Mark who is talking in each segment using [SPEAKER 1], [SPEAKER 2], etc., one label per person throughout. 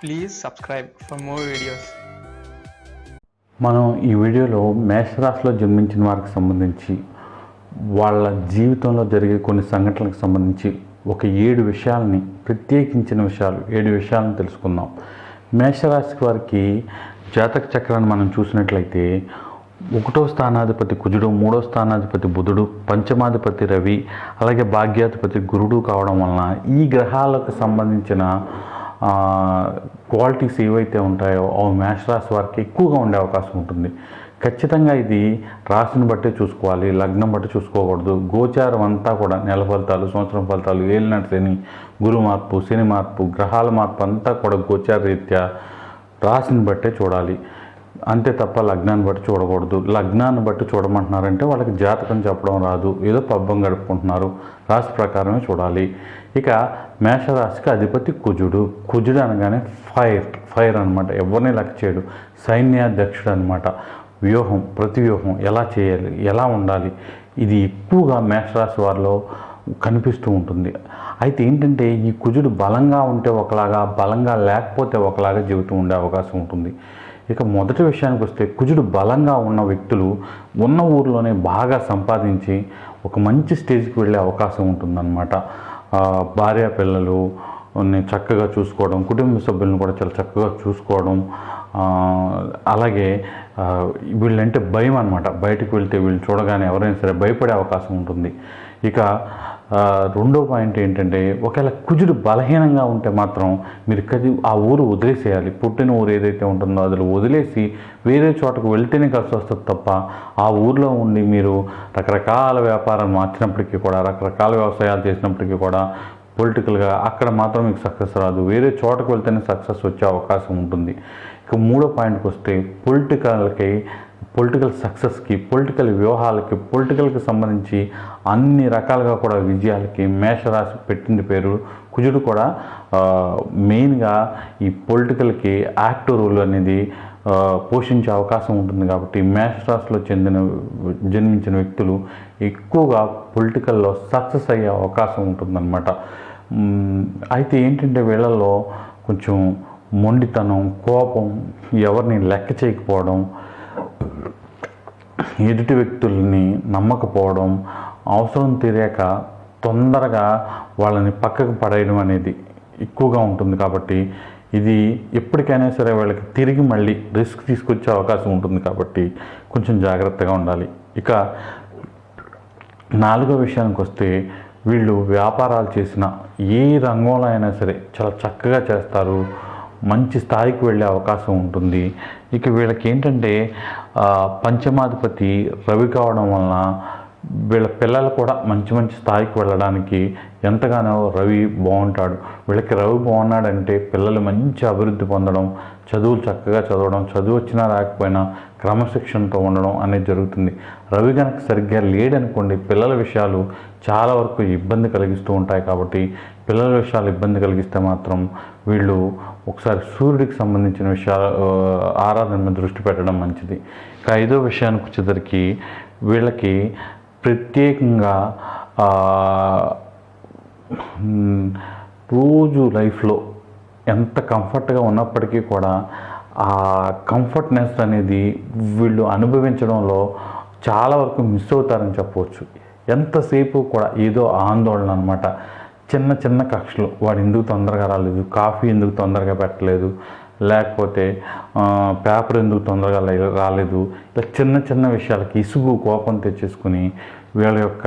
[SPEAKER 1] Please subscribe for more videos
[SPEAKER 2] మనం ఈ వీడియోలో మేషరాశిలో జన్మించిన వారికి సంబంధించి వాళ్ళ జీవితంలో జరిగే కొన్ని సంఘటనలకు సంబంధించి ఒక ఏడు విషయాలని ప్రత్యేకించిన విషయాలు ఏడు విషయాలను తెలుసుకుందాం. మేషరాశి వారికి జాతక చక్రాన్ని మనం చూసినట్లయితే ఒకటో స్థానాధిపతి కుజుడు మూడో స్థానాధిపతి బుధుడు పంచమాధిపతి రవి అలాగే భాగ్యాధిపతి గురుడు కావడం వలన ఈ గ్రహాలకు సంబంధించిన క్వాలిటీస్ ఏవైతే ఉంటాయో అవి మేష రాశి వారికి ఎక్కువగా ఉండే అవకాశం ఉంటుంది. ఖచ్చితంగా ఇది రాశిని బట్టే చూసుకోవాలి లగ్నం బట్టి చూసుకోకూడదు. గోచారం అంతా కూడా నెల ఫలితాలు సంవత్సరం ఫలితాలు ఏలినట్టు శని గురు మార్పు శని మార్పు గ్రహాల మార్పు అంతా కూడా గోచార రీత్యా రాశిని బట్టే చూడాలి. అంతే తప్ప లగ్నాన్ని బట్టి చూడకూడదు. లగ్నాన్ని బట్టి చూడమంటున్నారంటే వాళ్ళకి జాతకం చెప్పడం రాదు. ఏదో పబ్బం గడుపుకుంటున్నారు. రాశి ప్రకారమే చూడాలి. ఇక మేషరాశికి అధిపతి కుజుడు. కుజుడు అనగానే ఫైర్ ఫైర్ అనమాట ఎవరిని లెక్క చేయడు. సైన్యాధ్యక్షుడు అనమాట వ్యూహం ప్రతి వ్యూహం ఎలా చేయాలి ఎలా ఉండాలి ఇది ఎక్కువగా మేషరాశి వారిలో కనిపిస్తూ ఉంటుంది. అయితే ఏంటంటే ఈ కుజుడు బలంగా ఉంటే ఒకలాగా బలంగా లేకపోతే ఒకలాగా జీవితం ఉండే అవకాశం ఉంటుంది. ఇక మొదటి విషయానికి వస్తే కుజుడు బలంగా ఉన్న వ్యక్తులు ఉన్న ఊరిలోనే బాగా సంపాదించి ఒక మంచి స్టేజ్కి వెళ్ళే అవకాశం ఉంటుందన్నమాట. భార్య పిల్లలు చక్కగా చూసుకోవడం కుటుంబ సభ్యులను కూడా చాలా చక్కగా చూసుకోవడం అలాగే వీళ్ళంటే భయం అనమాట బయటకు వెళ్తే వీళ్ళు చూడగానే ఎవరైనా సరే భయపడే అవకాశం ఉంటుంది. ఇక రెండో పాయింట్ ఏంటంటే ఒకవేళ కుజుడు బలహీనంగా ఉంటే మాత్రం మీరు కది ఆ ఊరు వదిలేసేయాలి. పుట్టిన ఊరు ఏదైతే ఉంటుందో అది వదిలేసి వేరే చోటకు వెళ్తేనే కలిసి వస్తుంది తప్ప ఆ ఊర్లో ఉండి మీరు రకరకాల వ్యాపారం మార్చినప్పటికీ కూడా రకరకాల వ్యవసాయాలు చేసినప్పటికీ కూడా పొలిటికల్గా అక్కడ మాత్రం మీకు సక్సెస్ రాదు. వేరే చోటకు వెళ్తేనే సక్సెస్ వచ్చే అవకాశం ఉంటుంది. ఇక మూడో పాయింట్కి వస్తే పొలిటికల్కి పొలిటికల్ సక్సెస్కి పొలిటికల్ వ్యూహాలకి పొలిటికల్కి సంబంధించి అన్ని రకాలుగా కూడా విజయాలకి మేషరాశి పెట్టింది పేరు. కుజుడు కూడా మెయిన్గా ఈ పొలిటికల్కి యాక్టివ్ రోల్ అనేది పోషించే అవకాశం ఉంటుంది కాబట్టి మేషరాశిలో చెందిన జన్మించిన వ్యక్తులు ఎక్కువగా పొలిటికల్లో సక్సెస్ అయ్యే అవకాశం ఉంటుందన్నమాట. అయితే ఏంటంటే వీళ్ళల్లో కొంచెం మొండితనం కోపం ఎవరిని లెక్క చేయకపోవడం ఎదుటి వ్యక్తుల్ని నమ్మకపోవడం అవసరం తీరాక తొందరగా వాళ్ళని పక్కకు పడేయడం అనేది ఎక్కువగా ఉంటుంది కాబట్టి ఇది ఎప్పటికైనా సరే వాళ్ళకి తిరిగి మళ్ళీ రిస్క్ తీసుకొచ్చే అవకాశం ఉంటుంది కాబట్టి కొంచెం జాగ్రత్తగా ఉండాలి. ఇక నాలుగో విషయానికి వస్తే వీళ్ళు వ్యాపారాలు చేసిన ఏ రంగంలో అయినా సరే చాలా చక్కగా చేస్తారు. మంచి స్థాయికి వెళ్ళే అవకాశం ఉంటుంది. ఇక వీళ్ళకి ఏంటంటే పంచమాధిపతి రవి కావడం వలన వీళ్ళ పిల్లలు కూడా మంచి మంచి స్థాయికి వెళ్ళడానికి ఎంతగానో రవి బాగుంటాడు. వీళ్ళకి రవి బాగున్నాడంటే పిల్లలు మంచి అభివృద్ధి పొందడం చదువులు చక్కగా చదవడం చదువు వచ్చినా రాకపోయినా క్రమశిక్షణతో ఉండడం అనేది జరుగుతుంది. రవి కనుక సరిగ్గా లేడనుకోండి పిల్లల విషయాలు చాలా వరకు ఇబ్బంది కలిగిస్తూ ఉంటాయి కాబట్టి పిల్లల విషయాలు ఇబ్బంది కలిగిస్తే మాత్రం వీళ్ళు ఒకసారి సూర్యుడికి సంబంధించిన విషయాలు ఆరాధన మీద దృష్టి పెట్టడం మంచిది. ఇక ఐదో విషయానికి వచ్చేసరికి వీళ్ళకి ప్రత్యేకంగా రోజు లైఫ్లో ఎంత కంఫర్ట్గా ఉన్నప్పటికీ కూడా ఆ కంఫర్ట్నెస్ అనేది వీళ్ళు అనుభవించడంలో చాలా వరకు మిస్ అవుతారని చెప్పవచ్చు. ఎంతసేపు కూడా ఏదో ఆందోళన అనమాట చిన్న చిన్న కక్షలు. వాడు ఎందుకు తొందరగా రాలేదు? కాఫీ ఎందుకు తొందరగా పెట్టలేదు? లేకపోతే పేపర్ ఎందుకు తొందరగా రాలేదు? ఇలా చిన్న చిన్న విషయాలకి ఇసుగు కోపం తెచ్చేసుకుని వీళ్ళ యొక్క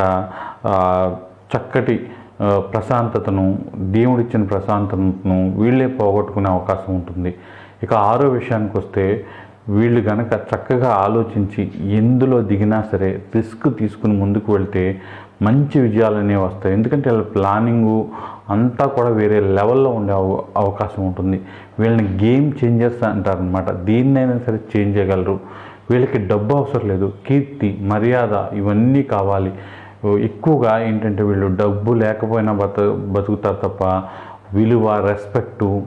[SPEAKER 2] చక్కటి ప్రశాంతతను దేవుడిచ్చిన ప్రశాంతతను వీళ్ళే పోగొట్టుకునే అవకాశం ఉంటుంది. ఇక ఆరో విషయానికి వస్తే వీళ్ళు కనుక చక్కగా ఆలోచించి ఎందులో దిగినా సరే రిస్క్ తీసుకుని ముందుకు వెళ్తే మంచి విజయాలు అనేవి వస్తాయి. ఎందుకంటే వీళ్ళ ప్లానింగు అంతా కూడా వేరే లెవెల్లో ఉండే అవ- అవకాశం ఉంటుంది. వీళ్ళని గేమ్ చేంజర్స్ అంటారనమాట దీన్నైనా సరే చేంజ్ చేయగలరు. వీళ్ళకి డబ్బు అవసరం లేదు. కీర్తి మర్యాద ఇవన్నీ కావాలి. ఎక్కువగా ఏంటంటే వీళ్ళు డబ్బు లేకపోయినా బత బతుకుతారు తప్ప విలువ రెస్పెక్టు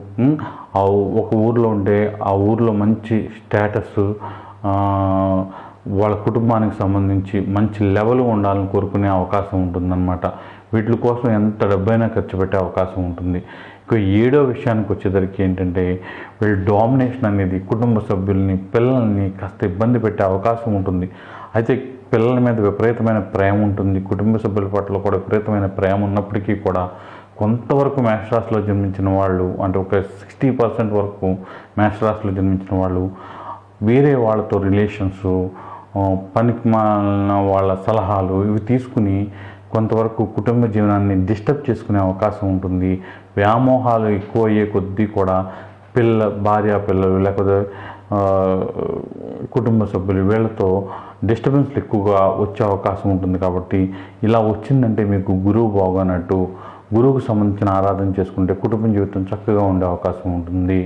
[SPEAKER 2] ఆ ఒక ఊర్లో ఉంటే ఆ ఊర్లో మంచి స్టేటస్ వాళ్ళ కుటుంబానికి సంబంధించి మంచి లెవెల్ ఉండాలని కోరుకునే అవకాశం ఉంటుందన్నమాట. వీటి కోసం ఎంత డబ్బైనా ఖర్చు పెట్టే అవకాశం ఉంటుంది. ఇక ఏడో విషయానికి వచ్చేసరికి ఏంటంటే వీళ్ళ డామినేషన్ అనేది కుటుంబ సభ్యుల్ని పిల్లల్ని కాస్త ఇబ్బంది పెట్టే అవకాశం ఉంటుంది. అయితే పిల్లల మీద విపరీతమైన ప్రేమ ఉంటుంది. కుటుంబ సభ్యుల పట్ల కూడా విపరీతమైన ప్రేమ ఉన్నప్పటికీ కూడా కొంతవరకు మేషరాశిలో జన్మించిన వాళ్ళు అంటే ఒక సిక్స్టీ పర్సెంట్ వరకు మేషరాశిలో జన్మించిన వాళ్ళు వేరే వాళ్ళతో రిలేషన్స్ పనికి మాలిన వాళ్ళ సలహాలు ఇవి తీసుకుని కొంతవరకు కుటుంబ జీవనాన్ని డిస్టర్బ్ చేసుకునే అవకాశం ఉంటుంది. వ్యామోహాలు ఎక్కువ అయ్యే కొద్దీ కూడా పిల్ల భార్య పిల్లలు లేకపోతే కుటుంబ సభ్యులు వీళ్ళతో డిస్టర్బెన్స్లు ఎక్కువగా వచ్చే అవకాశం ఉంటుంది కాబట్టి ఇలా వచ్చిందంటే మీకు గురువు బాగున్నట్టు గురువుకు సంబంధించిన ఆరాధన చేసుకుంటే కుటుంబ జీవితం చక్కగా ఉండే అవకాశం ఉంటుంది.